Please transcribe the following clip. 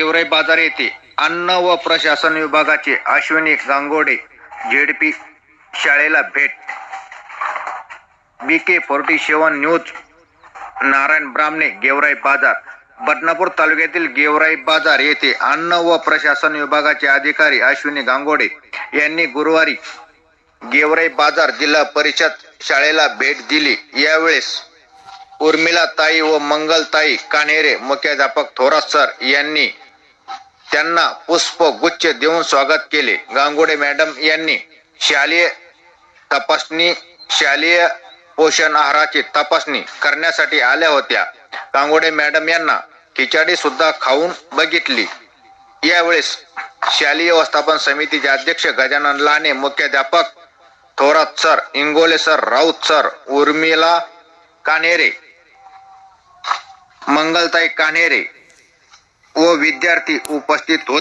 गेवराई बाजार येथे अन्न व प्रशासन विभागाचे अश्विनी गांगोडे झेडपी शाळेला भेट. B K forty seven news Narayan Brahmane Georai बाजार. बदनापूर तालुक्यातील गेवराई बाजार येथे अन्न व प्रशासन विभागाचे अधिकारी अश्विनी गांगोडे यांनी गुरुवारी गेवराई बाजार जिल्हा परिषद शाळेला भेट दिली. यावेळेस उर्मिला ताई व मंगलताई कान्हेरे मुख्याध्यापक थोरात सर यांनी त्यांना पुष्प गुच्छ देऊन स्वागत केले. गांगुडे मॅडम यांनी शालेय तपासणी शालेय पोषण आहाराची तपासणी करण्यासाठी आल्या होत्या. गांगुडे मॅडम यांना खिचडी सुद्धा खाऊन बघितली. यावेळेस शालेय व्यवस्थापन समितीचे अध्यक्ष गजानन लाने मुख्याध्यापक Thorat sir Ingole sir Raut sir Urmila Kanhere Mangaltai Kanhere व विद्यार्थी उपस्थित होते